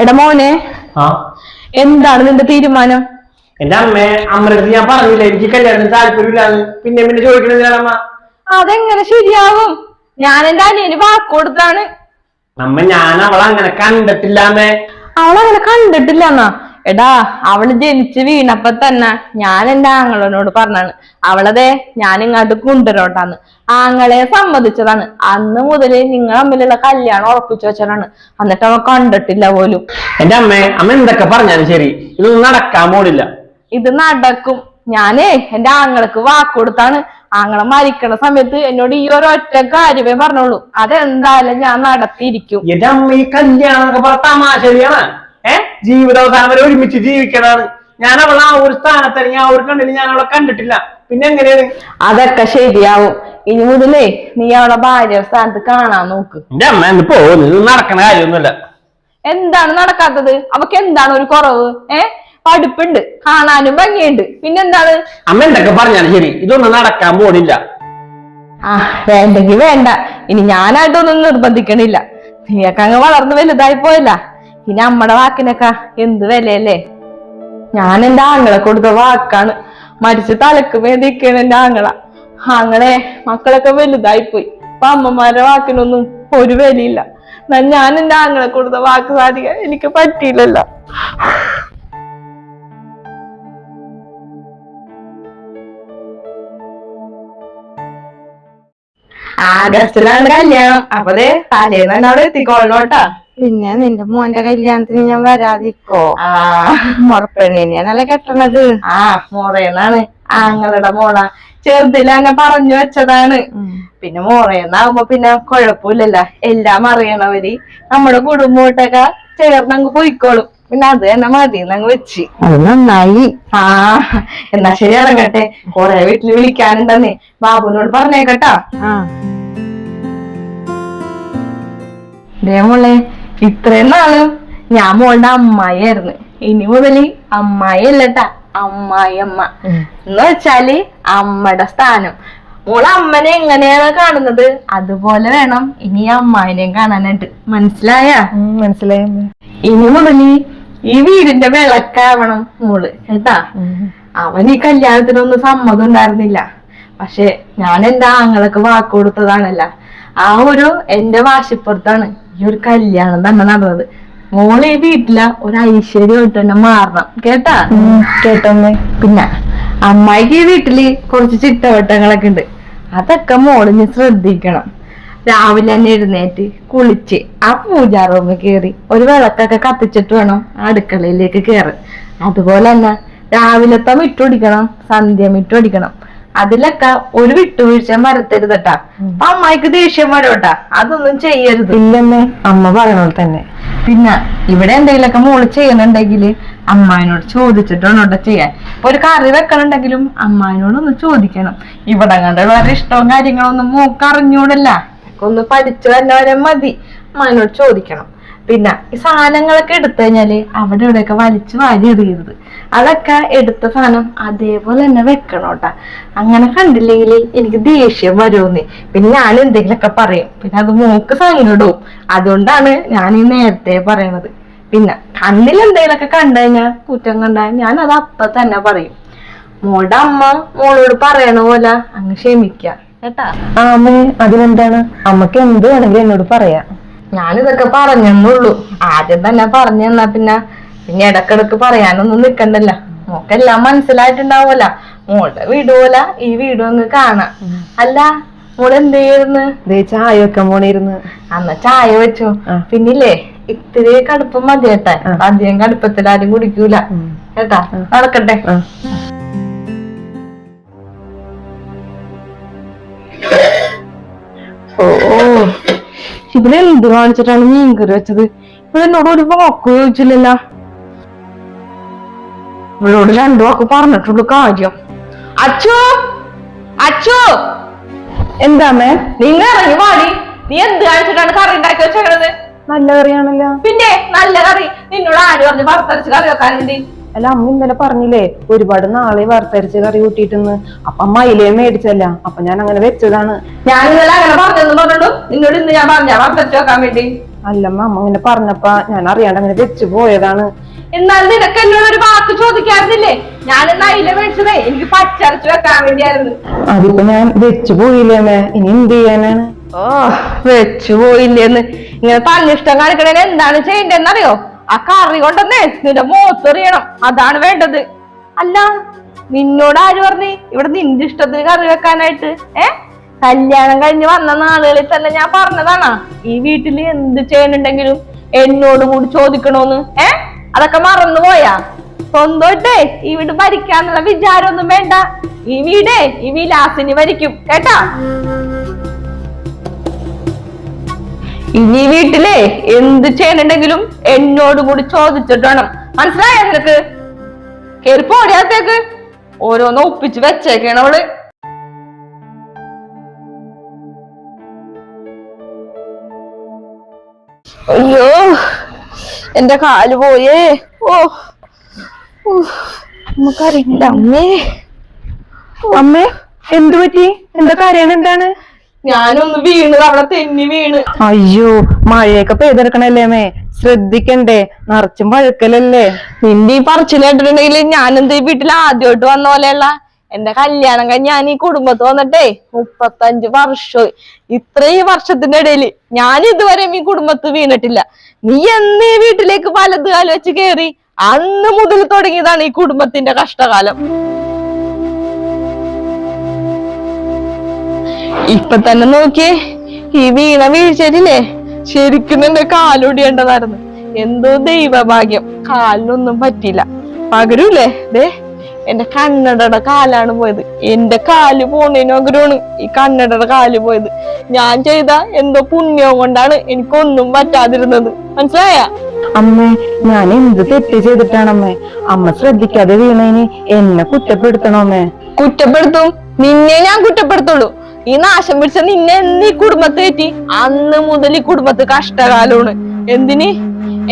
എടാ മോനെ. എന്താണ് നിന്റെ തീരുമാനം? എന്റെ അമ്മേ അമ്മരടുത്ത് ഞാൻ പറഞ്ഞില്ല എനിക്ക് കല്യാണത്തിന് താല്പര്യമില്ലാന്ന്. പിന്നെ പിന്നെ ചോദിക്കണത് അമ്മ? അതെങ്ങനെ ശരിയാവും? ഞാൻ എന്റെ അനിയന് വാക്ക് കൊടുത്താണ് അമ്മ ഞാൻ അവളെ അങ്ങനെ കണ്ടിട്ടില്ലാമേ അവളങ്ങനെ കണ്ടിട്ടില്ല എന്നാ. എടാ അവൾ ജനിച്ച് വീണപ്പോ തന്നെ ഞാൻ എന്റെ ആങ്ങളോനോട് പറഞ്ഞാണ്. അവളതെ ഞാൻ ഇങ്ങോട്ട് കൊണ്ടുവരോട്ടാന്ന് ആങ്ങളെ സമ്മതിച്ചതാണ്. അന്ന് മുതൽ നിങ്ങൾ തമ്മിലുള്ള കല്യാണം ഉറപ്പിച്ചു വെച്ചതാണ്. എന്നിട്ട് അവൻ കണ്ടിട്ടില്ല പോലും. എന്റെ അമ്മേ അമ്മ എന്തൊക്കെ പറഞ്ഞാലും ശരി. ഇതൊന്നും നടക്കാൻ പോണില്ല. ഇത് നടക്കും. ഞാനേ എന്റെ ആങ്ങൾക്ക് വാക്ക് കൊടുത്താണ്. ആങ്ങളെ മരിക്കണ സമയത്ത് എന്നോട് ഈ ഒരു ഒറ്റ കാര്യമേ പറഞ്ഞോളൂ അതെന്തായാലും ഞാൻ നടത്തിയിരിക്കും. എന്റെ അമ്മ ഈ കല്യാണം എന്നൊക്കെ പറഞ്ഞ തമാശരിയാണ് ഏ? ജീവിതാവസാനം വരെ ഒരുമിച്ച് ജീവിക്കണാണ് ഞാൻ അവളെ ആ ഒരു സ്ഥാനത്ത് ഞാൻ ഒരു കണ്ടില്ല ഞാൻ അവളെ കണ്ടിട്ടില്ല. പിന്നെ എങ്ങനെയാണ്? അതൊക്കെ ശരിയാവും. ഇനി മുതലേ നീ അവളെ ഭാര്യ സ്ഥാനത്ത് കാണാൻ നോക്ക്. എന്റെ അമ്മ എന്ന് പോകുന്നു ഇത് നടക്കണ കാര്യമൊന്നുമില്ല. എന്താണ് നടക്കാത്തത്? അവക്ക് എന്താണ് ഒരു കുറവ്? ഏ? പഠിപ്പുണ്ട് കാണാനും ഭംഗിയുണ്ട്. പിന്നെന്താണ് അമ്മ എന്തൊക്കെ പറഞ്ഞാലും ശരി ഇതൊന്നും നടക്കാൻ പോണില്ല. ആ വേണ്ടെങ്കി വേണ്ട. ഇനി ഞാനായിട്ടൊന്നും നിർബന്ധിക്കണില്ല. നീയൊക്കെ അങ്ങ് വളർന്ന് വലുതായി പോയല്ല. ഇനി അമ്മടെ വാക്കിനൊക്കെ എന്ത് വിലയല്ലേ? ഞാൻ എന്റെ ആങ്ങളെ കൊടുത്ത വാക്കാണ്. മരിച്ച് തലക്ക് വേദിക്കണ എന്റെ ആങ്ങള. ആങ്ങളെ മക്കളൊക്കെ വലുതായി പോയി അപ്പൊ അമ്മമാരുടെ വാക്കിനൊന്നും ഒരു വിലയില്ല. എന്നാൽ ഞാൻ എന്റെ ആങ്ങളെ കൊടുത്ത വാക്ക് സാധിക്കാൻ എനിക്ക് പറ്റിയില്ലല്ലോ. ആഗസ്റ്റിലാണ് കല്യാണം. അപ്പൊ ദേ തലേന്ന് തന്നെ അവിടെ എത്തിക്കോളണോട്ടാ പിന്നെ നിന്റെ മോന്റെ കല്യാണത്തിന് ഞാൻ വരാതിരിക്കോ? ആ. മുറപ്പെണ്ണിനെയാണല്ലേ കെട്ടണത്. ആ മോറേന്നാണ് ആങ്ങളുടെ മോള. ചെറുതിലന്നെ പറഞ്ഞു വെച്ചതാണ്. പിന്നെ മോറേന്നാവുമ്പോ പിന്നെ കുഴപ്പമില്ലല്ലോ എല്ലാം അറിയണവര് നമ്മുടെ കുടുംബോട്ടൊക്കെ ചേർന്ന് അങ്ങ് പോയിക്കോളും. പിന്നെ അത് തന്നെ മതി അങ്ങ് വെച്ച്. അത് നന്നായി. ആ എന്നാ ശരി ഇറങ്ങട്ടെ. കൊറേ വീട്ടിൽ വിളിക്കാനുണ്ടെന്നേ. ബാബുവിനോട് പറഞ്ഞേക്കട്ടാ. മോളെ ഇത്രയും നാളും ഞാൻ മോളുടെ അമ്മായിയായിരുന്നു. ഇനി മുതൽ അമ്മായി അല്ലട്ടാ അമ്മായി അമ്മ എന്ന് വെച്ചാൽ അമ്മയുടെ സ്ഥാനം. മോൾ അമ്മനെ എങ്ങനെയാണ് കാണുന്നത്? അതുപോലെ വേണം ഇനി അമ്മായിനെയും കാണാനായിട്ട്. മനസ്സിലായ? മനസ്സിലായ ഇനി മുതൽ ഈ വീടിന്റെ വിളക്കാവണം മോൾ കേട്ടാ? അവൻ ഈ കല്യാണത്തിനൊന്നും സമ്മതം ഉണ്ടായിരുന്നില്ല. പക്ഷെ ഞാൻ എന്റെ ആങ്ങളൊക്കെ വാക്ക് കൊടുത്തതാണല്ല. ആ ഒരു എന്റെ വാശിപ്പുറത്താണ് ഈ ഒരു കല്യാണം തന്നെ നടന്നത്. മോൾ ഈ വീട്ടില ഒരു ഐശ്വര്യമായിട്ട് തന്നെ മാറണം. കേട്ടാ? കേട്ടോമ്മേ. പിന്നെ അമ്മായിക്ക് ഈ വീട്ടിൽ കുറച്ച് ചിട്ടവട്ടങ്ങളൊക്കെ ഉണ്ട്. അതൊക്കെ മോളിഞ്ഞ് ശ്രദ്ധിക്കണം. രാവിലെ തന്നെ എഴുന്നേറ്റ് കുളിച്ച് ആ പൂജാ റൂമിൽ കയറി ഒരു വിളക്കൊക്കെ കത്തിച്ചിട്ട് വേണം അടുക്കളയിലേക്ക് കയറി അതുപോലെ തന്നെ രാവിലത്തെ മിട്ടുപിടിക്കണം സന്ധ്യ മിട്ടുപിടിക്കണം അതിലൊക്കെ ഒരു വിട്ടുവീഴ്ച വരത്തരുതട്ടാ അപ്പൊ അമ്മായിക്ക് ദേഷ്യം വരോട്ടാ. അതൊന്നും ചെയ്യരുത്. ഇല്ലെന്നേ അമ്മ പറയണോൾ തന്നെ. പിന്നെ ഇവിടെ എന്തെങ്കിലുമൊക്കെ മോൾ ചെയ്യണുണ്ടെങ്കിൽ അമ്മായിനോട് ചോദിച്ചിട്ടാണ് ഇവിടെ ചെയ്യാൻ. ഇപ്പൊ ഒരു കറി വെക്കണുണ്ടെങ്കിലും അമ്മായിനോട് ഒന്ന് ചോദിക്കണം. ഇവിടെ കണ്ടുള്ള ഇഷ്ടവും കാര്യങ്ങളൊന്നും മൂക്കറിഞ്ഞൂടല്ല ഒന്ന് പഠിച്ചു വന്നവരെ മതി. അമ്മായിനോട് ചോദിക്കണം. പിന്നെ ഈ സാധനങ്ങളൊക്കെ എടുത്തു കഴിഞ്ഞാൽ അവിടെ ഇവിടെയൊക്കെ വലിച്ചു വാരി എറിയരുത് അതൊക്കെ എടുത്ത സാധനം അതേപോലെ തന്നെ വെക്കണം കേട്ടാ. അങ്ങനെ കണ്ടില്ലെങ്കിൽ എനിക്ക് ദേഷ്യം വരുമെന്ന്. പിന്നെ ഞാൻ എന്തെങ്കിലുമൊക്കെ പറയും. പിന്നെ അത് മൂക്ക് സൈനിടും അതുകൊണ്ടാണ് ഞാൻ ഈ നേരത്തെ പറയണത്. പിന്നെ കണ്ണിൽ എന്തെങ്കിലുമൊക്കെ കണ്ടു കഴിഞ്ഞാൽ കുറ്റം കണ്ടാൽ ഞാൻ അത് അപ്പൊ തന്നെ പറയും. മോളുടെ അമ്മ മോളോട് പറയണ പോലെ അങ്ങ് ക്ഷമിക്ക. കേട്ടാ? ആ അമ്മേ അതിനെന്താണ്? അമ്മയ്ക്ക് എന്ത് വേണമെങ്കിലും എന്നോട് പറയാം. ഞാനിതൊക്കെ പറഞ്ഞെന്നുള്ളൂ. ആദ്യം തന്നെ പറഞ്ഞു തന്നാ പിന്നെ പിന്നെ ഇടക്കിടക്ക് പറയാനൊന്നും നിക്കണ്ടല്ല. മോക്കെല്ലാം മനസ്സിലായിട്ടുണ്ടാവൂല മോളുടെ വീട് പോലെ ഈ വീടും അങ്ങ് കാണാം. അല്ല മോൾ എന്ത് ചെയ്യുന്നു ദേ ചായ വെക്കാൻ പോണിരുന്ന് അന്ന ചായ വെച്ചു. പിന്നില്ലേ ഇത്തിരി കടുപ്പം മതി കേട്ടാ അധികം കടുപ്പത്തിൽ ആരും കുടിക്കൂല. കേട്ടാ? നടക്കട്ടെ. ഓ. ഇവിടെ എന്ത് കാണിച്ചിട്ടാണ് മീൻ കറി വെച്ചത്? ഇവിടെ എന്നോട് ഒരു വാക്ക് ചോദിച്ചില്ലല്ലോ. ഇവളോട് രണ്ടു വാക്ക് പറഞ്ഞിട്ടുള്ള കാര്യം. അച്ചു അച്ചു എന്താമേ നിങ്ങൾ ഇറങ്ങി പാടി നീ എന്ത് കാണിച്ചിട്ടാണ് കറി ഉണ്ടാക്കി വെച്ചത് നല്ല കറിയാണല്ലോ. പിന്നെ നല്ല കറി. നിന്നോട് ആര് പറഞ്ഞു വറുത്തരച്ച് കറി വെക്കാൻ വേണ്ടി അല്ല അമ്മ ഇന്നലെ പറഞ്ഞില്ലേ ഒരുപാട് നാളെ വറുത്തരച്ച് കറി കൂട്ടിയിട്ടെന്ന്. അപ്പൊ അമ്മ അയിലേ മേടിച്ചല്ല അപ്പൊ ഞാൻ അങ്ങനെ വെച്ചതാണ്. ഞാൻ ഇന്നലെ അങ്ങനെ പറഞ്ഞെന്ന് പറഞ്ഞോളൂ നിന്നോട് ഇന്ന് ഞാൻ പറഞ്ഞ വറുത്തരച്ച് വെക്കാൻ വേണ്ടി. അല്ലമ്മ അമ്മ ഇങ്ങനെ പറഞ്ഞപ്പ ഞാൻ അറിയാണ്ട് അങ്ങനെ വെച്ചു പോയതാണ്. എന്നാൽ നിനക്ക് എന്നോട് ഒരു വാക്ക് ചോദിക്കാറില്ലേ ഞാൻ അയില മേടിച്ചതേ എനിക്ക് പച്ചരച്ച് വെക്കാൻ വേണ്ടിയായിരുന്നു. അതിപ്പോ ഞാൻ വെച്ചു പോയില്ലേ ഇനി എന്ത് ചെയ്യാനാണ്? ഓ വെച്ചു പോയില്ലേന്ന്. ഇങ്ങനെ തന്നിഷ്ടം കാണിക്കണേന് എന്താണ് ചെയ്യണ്ടെന്നറിയോ ആ കറി കൊണ്ടെന്നേ നിന്റെ മൂത്തെറിയണം അതാണ് വേണ്ടത്. അല്ല നിന്നോട് ആര് പറഞ്ഞു? ഇവിടെ നിന്റെ ഇഷ്ടത്തിന് കറി വെക്കാനായിട്ട്. ഏ? കല്യാണം കഴിഞ്ഞ് വന്ന നാളുകളിൽ തന്നെ ഞാൻ പറഞ്ഞതാണ. ഈ വീട്ടിൽ എന്ത് ചെയ്യണുണ്ടെങ്കിലും എന്നോട് കൂടി ചോദിക്കണോന്ന്. ഏ? അതൊക്കെ മറന്നുപോയാ? സ്വന്തമായിട്ടേ ഈ വീട് ഭരിക്കാന്നുള്ള വിചാരമൊന്നും വേണ്ട. ഈ വീടേ ഈ വിലാസിനി ഭരിക്കും. കേട്ടാ? ഇനി വീട്ടിലെ എന്ത് ചെയ്യണുണ്ടെങ്കിലും എന്നോട് കൂടി ചോദിച്ചിട്ട് വേണം. മനസ്സിലായോ നിനക്ക്? കേറി പോടിയകത്തേക്ക് ഓരോന്ന് ഒപ്പിച്ച് വെച്ചേക്കാണ് അവൾ. അയ്യോ എന്റെ കാൽ പോയേ. ഓ നമുക്കറിയില്ല. അമ്മേ അമ്മേ എന്തു പറ്റി? എന്താ കാര്യം? എന്താണ്? ഞാനൊന്ന് വീണ് അവിടെ തെന്നി വീണ്. അയ്യോ മഴയൊക്കെ പെയ്തെടുക്കണല്ലേ മേ ശ്രദ്ധിക്കണ്ടേ നിറച്ചും പഴുക്കലല്ലേ? നിന്റെ ഈ പറച്ചിൽ കേട്ടിട്ടുണ്ടെങ്കിൽ ഈ വീട്ടിൽ ആദ്യമായിട്ട് വന്ന പോലെയുള്ള? എന്റെ കല്യാണം കഴിഞ്ഞ് ഞാൻ ഈ കുടുംബത്ത് വന്നിട്ടേ മുപ്പത്തഞ്ച് വർഷമായി. ഇത്രയും വർഷത്തിന്റെ ഇടയിൽ ഞാൻ ഇതുവരെ ഈ കുടുംബത്ത് വീണിട്ടില്ല. നീ എന്നീ വീട്ടിലേക്ക് വലത് കാലം വെച്ച് കേറി അന്ന് മുതൽ തുടങ്ങിയതാണ് ഈ കുടുംബത്തിന്റെ കഷ്ടകാലം. ഇപ്പൊ തന്നെ നോക്കിയേ ഈ വീണ വീഴ്ചയില്ലേ ശരിക്കും എന്റെ കാലൊടിയേണ്ടതായിരുന്നു. എന്തോ ദൈവഭാഗ്യം കാലിനൊന്നും പറ്റിയില്ല. പകരൂലേ? ദേ എന്റെ കണ്ണടയുടെ കാലാണ് പോയത്. എന്റെ കാൽ പോണേനു പകരമാണ് ഈ കണ്ണടയുടെ കാൽ പോയത്. ഞാൻ ചെയ്ത എന്തോ പുണ്യം കൊണ്ടാണ് എനിക്കൊന്നും പറ്റാതിരുന്നത്. മനസ്സിലായ? അമ്മേ ഞാൻ എന്ത് തെറ്റ് ചെയ്തിട്ടാണമ്മേ അമ്മ ശ്രദ്ധിക്കാതെ വീണേന് എന്നെ കുറ്റപ്പെടുത്തണോ അമ്മേ? കുറ്റപ്പെടുത്തും. നിന്നെ ഞാൻ കുറ്റപ്പെടുത്തുള്ളൂ. ഈ നാശം പിടിച്ച നിന്നെ എന്നീ കുടുംബത്ത് പറ്റി? അന്ന് മുതൽ ഈ കുടുംബത്ത് കഷ്ടകാലമാണ്. എന്തിന്?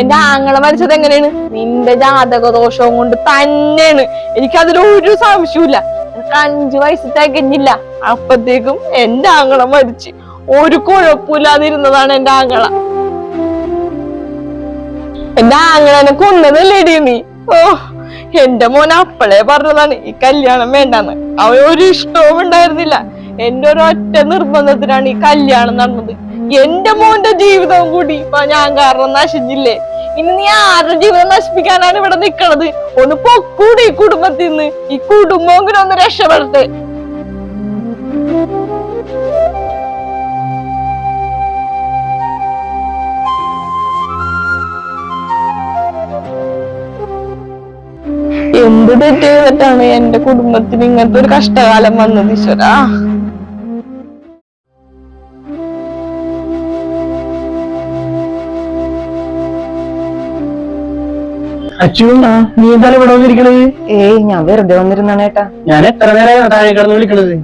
എന്റെ ആങ്ങളെ മരിച്ചത് എങ്ങനെയാണ്? നിന്റെ ജാതക ദോഷവും കൊണ്ട് തന്നെയാണ്. എനിക്കതിൽ ഒരു സംശയമില്ല എനിക്ക് അഞ്ചു വയസ്സ് തികഞ്ഞില്ല. അപ്പത്തേക്കും എന്റെ ആങ്ങളെ മരിച്ച്. ഒരു കുഴപ്പമില്ലാതിരുന്നതാണ് എന്റെ ആങ്ങള. എന്റെ ആങ്ങളനെ കൊന്നതല്ലേടി നീ? ഓ എന്റെ മോൻ അപ്പളേ പറഞ്ഞതാണ് ഈ കല്യാണം വേണ്ടെന്ന്. അവൻ ഒരു ഇഷ്ടവും ഉണ്ടായിരുന്നില്ല. എന്റെ ഒരു ഒറ്റ നിർബന്ധത്തിനാണ് ഈ കല്യാണം നടന്നത്. എന്റെ മോന്റെ ജീവിതവും കൂടി ഞാൻ കാരണം നശിച്ചില്ലേ? ഇനി നീ ആരുടെ ജീവിതം നശിപ്പിക്കാനാണ് ഇവിടെ നിക്കണത്? ഒന്ന് പൊക്കൂടി ഈ കുടുംബത്തിൽ നിന്ന് ഈ കുടുംബമെങ്കിലും ഒന്ന് രക്ഷപ്പെടട്ടെ എന്ത് തെറ്റ് ചെയ്തിട്ടാണ് എന്റെ കുടുംബത്തിന് ഇങ്ങനത്തെ ഒരു കഷ്ടകാലം വന്നത് ഈശ്വരാ? അച്ചു നീ എന്തായാലും ഇവിടെ വന്നിരിക്കണത്? ഏയ് ഞാൻ വെറുതെ വന്നിരുന്നാണ് ഏട്ടാ. ഞാൻ എത്ര നേരം താഴെ കിടന്ന് വിളിക്കണത്?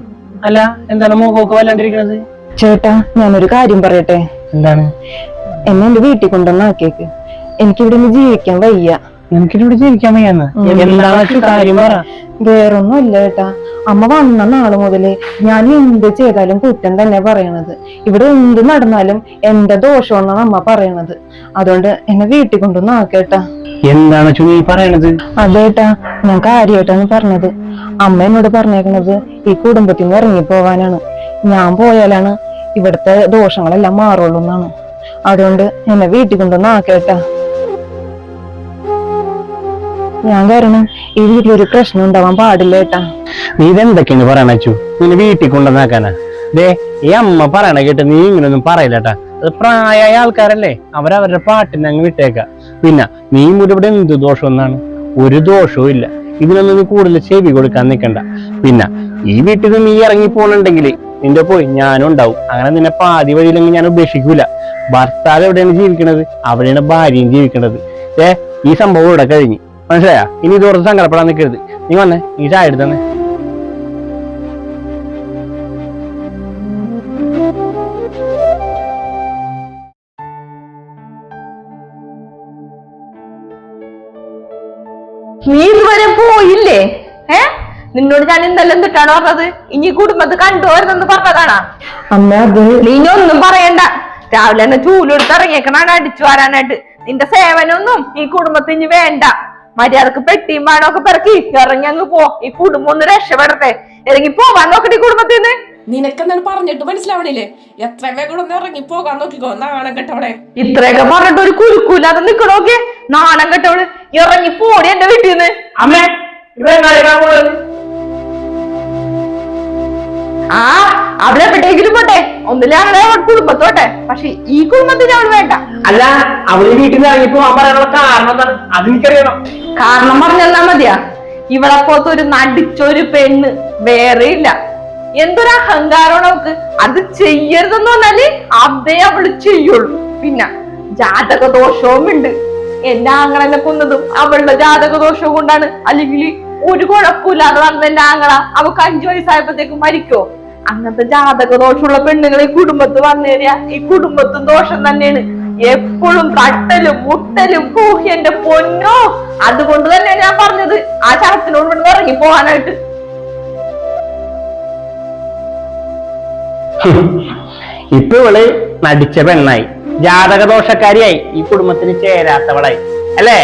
അല്ല എന്താണ് മുഖമൊക്കെ വല്ലാണ്ടിരിക്കണത്? ചേട്ടാ ഞാനൊരു കാര്യം പറയട്ടെ? എന്താണ്? എന്നെ എന്റെ വീട്ടിൽ കൊണ്ടുവന്നാക്കിയേക്ക് എനിക്കിവിടെ നിന്ന് ജീവിക്കാൻ വയ്യ. എനിക്കിവിടെ ജീവിക്കാൻ വയ്യാന്ന്? എന്താണ് കാര്യം പറ. വേറൊന്നും ഇല്ല ഏട്ടാ. അമ്മ വന്ന നാൾ മുതൽ ഞാൻ എന്ത് ചെയ്താലും കുറ്റം തന്നെ പറയണത്. ഇവിടെ എന്ത് നടന്നാലും എന്റെ ദോഷമെന്നാണ് അമ്മ പറയണത്. അതുകൊണ്ട് എന്നെ വീട്ടിൽ കൊണ്ടുവന്ന് ആക്കേട്ടാ എന്താണ് ചുനി നീ പറയണത് അതേട്ടാ ഞാൻ കാര്യമായിട്ടാണ് പറഞ്ഞത്. അമ്മ എന്നോട് പറഞ്ഞേക്കണത് ഈ കുടുംബത്തിൽ നിന്ന് ഇറങ്ങി പോവാനാണ്. ഞാൻ പോയാലാണ് ഇവിടുത്തെ ദോഷങ്ങളെല്ലാം മാറുള്ളൂ എന്നാണ്. അതുകൊണ്ട് എന്നെ വീട്ടിൽ കൊണ്ടുവന്ന് ആക്കേട്ടാ ഞാൻ കാരണം ഈ വീട്ടിലൊരു പ്രശ്നം ഉണ്ടാവാൻ പാടില്ല ഏട്ടാ. നീ ഇതെന്തൊക്കെയാണ് പറയണ അച്ചു? നിന്നെ വീട്ടിൽ കൊണ്ടുവന്നാക്കാനാ ദേ ഈ അമ്മ പറയണ കേട്ട് നീ ഇങ്ങനൊന്നും പറയില്ലട്ടാ അത് പ്രായമായ ആൾക്കാരല്ലേ അവരവരുടെ പാട്ടിനെ അങ്ങ് വിട്ടേക്ക. പിന്നെ നീ ഇവിടെ എന്ത് ദോഷം എന്നാണ്? ഒരു ദോഷവും ഇല്ല. ഇതിനൊന്നും നീ കൂടുതൽ ചെവി കൊടുക്കാൻ നിൽക്കണ്ട പിന്നെ ഈ വീട്ടിൽ നിന്ന് നീ ഇറങ്ങി പോകണുണ്ടെങ്കിൽ നിന്റെ പോയി ഞാനും ഉണ്ടാവും. അങ്ങനെ നിന്നെ പാതി വഴിയിലെങ്കിൽ ഞാൻ ഉപേക്ഷിക്കൂല. ഭർത്താവ് എവിടെയാണ് ജീവിക്കണത്? അവിടെയാണ് ഭാര്യയും ജീവിക്കണത്. ഏ ഈ സംഭവം ഇവിടെ കഴിഞ്ഞ്. മനസ്സിലായാ? ഇനി ഇതോർത്ത് സങ്കടപ്പെടാൻ നിൽക്കരുത് നീ വന്നേ നീ ചായ എടുത്തന്നെ. നീ ഇതുവരെ പോയില്ലേ? ഏ? നിന്നോട് ഞാൻ ഇന്നെല്ലാം എന്തിട്ടാണ് പറഞ്ഞത്? ഇനി കുടുംബത്ത് കണ്ടുവരുന്നെന്ന് പറഞ്ഞതാണാ? അമ്മ അത് നീ ഇനി ഒന്നും പറയണ്ട. രാവിലെ തന്നെ ചൂലെടുത്ത് ഇറങ്ങിയേക്കണാണ് അടിച്ചു വരാനായിട്ട്. നിന്റെ സേവനമൊന്നും ഈ കുടുംബത്തിന് വേണ്ട. മര്യാദയ്ക്ക് പെട്ടിയും ഒക്കെ പിറക്കി ഇറങ്ങി അങ്ങ് പോ. ഈ കുടുംബം ഒന്ന് രക്ഷപ്പെടട്ടെ. ഇറങ്ങി പോവാൻ നോക്കട്ടെ ഈ കുടുംബത്തിൽ നിന്ന് നിനക്കെന്താണ് പറഞ്ഞിട്ട് മനസ്സിലാവണില്ലേ? എത്ര വേഗം ഒന്ന് ഇറങ്ങി പോകാൻ നോക്കിക്കോ. നാണം കെട്ടവളെ. ഇത്രയൊക്കെ പറഞ്ഞിട്ട് ഒരു കുലുക്കൂലാതെ നിക്കണോക്കെ നാണം കെട്ടവൾ. ഇറങ്ങി പോടി എന്റെ വീട്ടിൽ നിന്ന് അമ്മേ? ആ അവിടെ എവിടെയെങ്കിലും പോട്ടെ. ഒന്നിലാണെ അവൾ കുടുംബത്തോട്ടെ. പക്ഷെ ഈ കുടുംബത്തിന് അവൾ വേണ്ട. അല്ല അവൾ വീട്ടിൽ നിന്ന് ഇറങ്ങി പോവാൻ പറയാനുള്ള കാരണം എന്താണ്? അതെനിക്കറിയണം. കാരണം പറഞ്ഞെന്നാ മതിയാ. ഇവളെ പോലത്തെ ഒരു നടിച്ചൊരു പെണ്ണ് വേറെ ഇല്ല എന്തൊരു അഹങ്കാരമാണ് അവൾക്ക്? അത് ചെയ്യരുതെന്ന് പറഞ്ഞാൽ അതേ അവൾ ചെയ്യുള്ളൂ. പിന്നെ ജാതക ദോഷവും ഉണ്ട്. എന്റെ ആങ്ങളെന്നെ കൊന്നതും അവളുടെ ജാതക ദോഷവും കൊണ്ടാണ്. അല്ലെങ്കിൽ ഒരു കുഴപ്പമില്ലാതെ നടന്ന എന്റെ ആങ്ങള അവക്ക് അഞ്ചു വയസ്സായപ്പോഴത്തേക്ക് മരിക്കോ അങ്ങനത്തെ ജാതക ദോഷമുള്ള പെണ്ണുങ്ങൾ ഈ കുടുംബത്ത് വന്നേരിയ ഈ കുടുംബത്തും ദോഷം തന്നെയാണ്. എപ്പോഴും തട്ടലും മുട്ടലും പൂഹി എന്റെ പൊന്നോ. അതുകൊണ്ട് തന്നെ ഞാൻ പറഞ്ഞത്. ആ ചടത്തിനോട് ഇറങ്ങി പോകാനായിട്ട് ഇപ്പൊ ഇവൾ നടിച്ച പെണ്ണായി. ജാതകദോഷക്കാരിയായി. ഈ കുടുംബത്തിന് ചേരാത്തവളായി. അല്ലേ?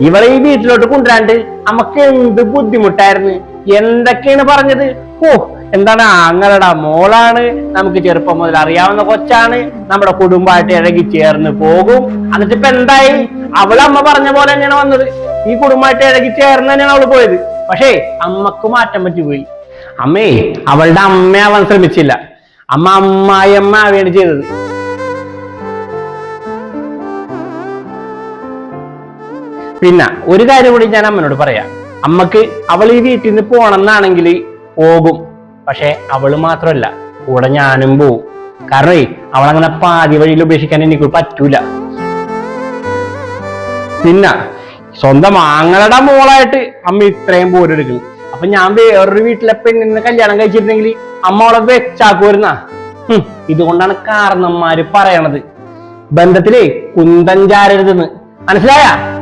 ഇവളെ ഈ വീട്ടിലോട്ട് കൊണ്ടുവരാണ്ട് നമുക്ക് എന്ത് ബുദ്ധിമുട്ടായിരുന്നു? എന്തൊക്കെയാണ് പറഞ്ഞത്? ഓ എന്താണ് അങ്ങനടാ മോളാണ്. നമുക്ക് ചെറുപ്പം മുതൽ അറിയാവുന്ന കൊച്ചാണ്. നമ്മുടെ കുടുംബമായിട്ട് ഇഴകി ചേർന്ന് പോകും. എന്നിട്ട് ഇപ്പൊ എന്തായി? അവൾ അമ്മ പറഞ്ഞ പോലെ തന്നെയാണ് വന്നത്. ഈ കുടുംബമായിട്ട് ഇഴകി ചേർന്ന് തന്നെയാണ് അവൾ പോയത്. പക്ഷേ അമ്മയ്ക്ക് മാറ്റം പറ്റി പോയി. അമ്മേ അവളുടെ അമ്മയാവാൻ ശ്രമിച്ചില്ല. അമ്മ അമ്മായിയമ്മ ആവുകയാണ് ചെയ്തത്. പിന്നെ ഒരു കാര്യം കൂടി ഞാൻ അമ്മനോട് പറയാം. അമ്മയ്ക്ക് അവൾ ഈ വീട്ടിൽ നിന്ന് പോണെന്നാണെങ്കിൽ പോകും. പക്ഷെ അവൾ മാത്രമല്ല കൂടെ ഞാനും പോവും. കാരണം അവളങ്ങനെ പാതി വഴിയിൽ ഉപേക്ഷിക്കാൻ എനിക്ക് പറ്റൂല. പിന്നെ സ്വന്തം ആങ്ങളുടെ മോളായിട്ട് അമ്മ ഇത്രയും പോരെടുക്കുന്നു അപ്പൊ ഞാൻ വേറൊരു വീട്ടിലെ പെണ്ണിനെ കല്യാണം കഴിച്ചിരുന്നെങ്കിൽ അമ്മ വെച്ചാക്കുവരുന്ന ഇതുകൊണ്ടാണ് കാരണന്മാര് പറയണത്. ബന്ധത്തിലെ കുന്തം ചാരരുതെന്ന്. മനസ്സിലായ?